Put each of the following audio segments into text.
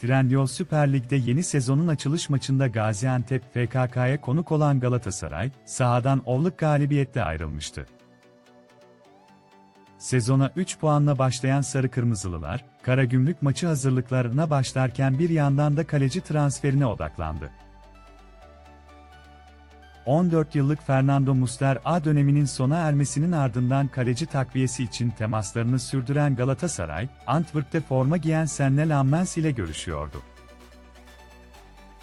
Trendyol Süper Lig'de yeni sezonun açılış maçında Gaziantep FKK'ya konuk olan Galatasaray, sahadan oğluk galibiyetle ayrılmıştı. Sezona 3 puanla başlayan Sarı Kırmızılılar, Karagümrük maçı hazırlıklarına başlarken bir yandan da kaleci transferine odaklandı. 14 yıllık Fernando Muslera döneminin sona ermesinin ardından kaleci takviyesi için temaslarını sürdüren Galatasaray, Antwerp'te forma giyen Senne Lammens ile görüşüyordu.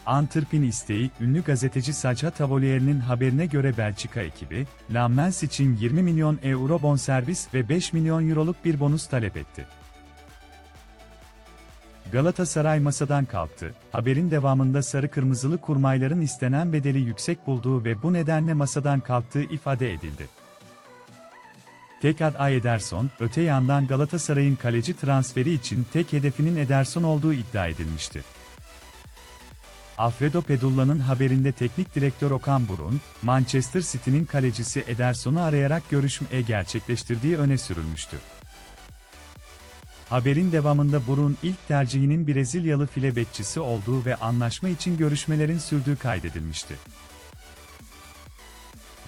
Antwerp'in isteği, ünlü gazeteci Sacha Tavolier'in haberine göre Belçika ekibi, Lammens için 20 milyon euro bonservis ve 5 milyon euroluk bir bonus talep etti. Galatasaray masadan kalktı. Haberin devamında sarı kırmızılı kurmayların istenen bedeli yüksek bulduğu ve bu nedenle masadan kalktığı ifade edildi. Tek ad Ederson, öte yandan Galatasaray'ın kaleci transferi için tek hedefinin Ederson olduğu iddia edilmişti. Alfredo Pedulla'nın haberinde teknik direktör Okan Burun, Manchester City'nin kalecisi Ederson'u arayarak görüşme gerçekleştirdiği öne sürülmüştü. Haberin devamında Burun ilk tercihinin Brezilyalı file bekçisi olduğu ve anlaşma için görüşmelerin sürdüğü kaydedilmişti.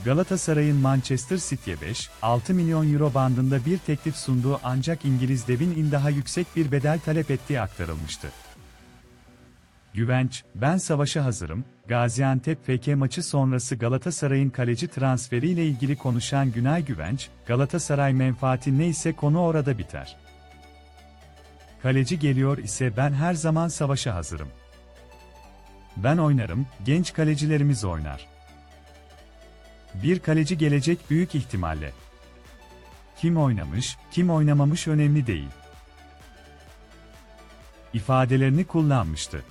Galatasaray'ın Manchester City'ye 5-6 milyon euro bandında bir teklif sunduğu ancak İngiliz devin daha yüksek bir bedel talep ettiği aktarılmıştı. Güvenç, ben savaşa hazırım, Gaziantep FK maçı sonrası Galatasaray'ın kaleci transferiyle ilgili konuşan Günay Güvenç, Galatasaray menfaati neyse konu orada biter. Kaleci geliyor ise ben her zaman savaşa hazırım. Ben oynarım, genç kalecilerimiz oynar. Bir kaleci gelecek büyük ihtimalle. Kim oynamış, kim oynamamış önemli değil. ifadelerini kullanmıştı.